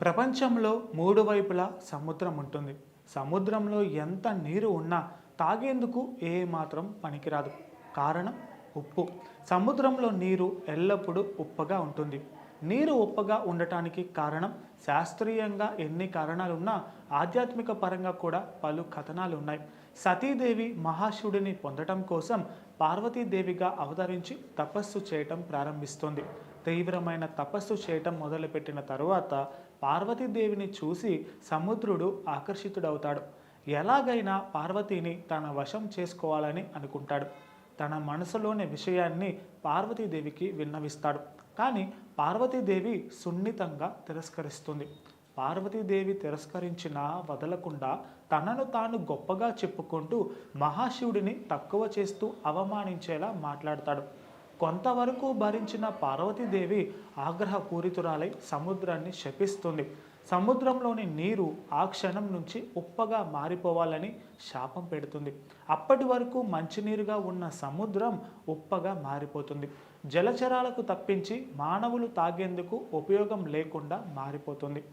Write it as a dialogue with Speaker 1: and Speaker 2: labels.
Speaker 1: ప్రపంచంలో మూడు వైపులా సముద్రం ఉంటుంది. సముద్రంలో ఎంత నీరు ఉన్నా తాగేందుకు ఏ మాత్రం పనికిరాదు. కారణం ఉప్పు. సముద్రంలో నీరు ఎల్లప్పుడూ ఉప్పగా ఉంటుంది. నీరు ఉప్పగా ఉండటానికి కారణం శాస్త్రీయంగా ఎన్ని కారణాలున్నా ఆధ్యాత్మిక పరంగా కూడా పలు కథనాలు ఉన్నాయి సతీదేవి మహాశివుడిని పొందటం కోసం పార్వతీదేవిగా అవతరించి తపస్సు చేయటం ప్రారంభిస్తుంది. తీవ్రమైన తపస్సు చేయటం మొదలుపెట్టిన తరువాత పార్వతీదేవిని చూసి సముద్రుడు ఆకర్షితుడవుతాడు. ఎలాగైనా పార్వతిని తన వశం చేసుకోవాలని అనుకుంటాడు. తన మనసులోని విషయాన్ని పార్వతీదేవికి విన్నవిస్తాడు. కానీ పార్వతీదేవి సున్నితంగా తిరస్కరిస్తుంది. పార్వతీదేవి తిరస్కరించినా వదలకుండా తనను తాను గొప్పగా చెప్పుకుంటూ మహాశివుడిని తక్కువ చేస్తూ అవమానించేలా మాట్లాడతాడు. కొంతవరకు భరించిన పార్వతీదేవి ఆగ్రహపూరితురాలై సముద్రాన్ని శపిస్తుంది. సముద్రంలోని నీరు ఆ క్షణం నుంచి ఉప్పగా మారిపోవాలని శాపం పెడుతుంది. అప్పటి వరకు మంచినీరుగా ఉన్న సముద్రం ఉప్పగా మారిపోతుంది. జలచరాలకు తప్పించి మానవులు తాగేందుకు ఉపయోగం లేకుండా మారిపోతుంది.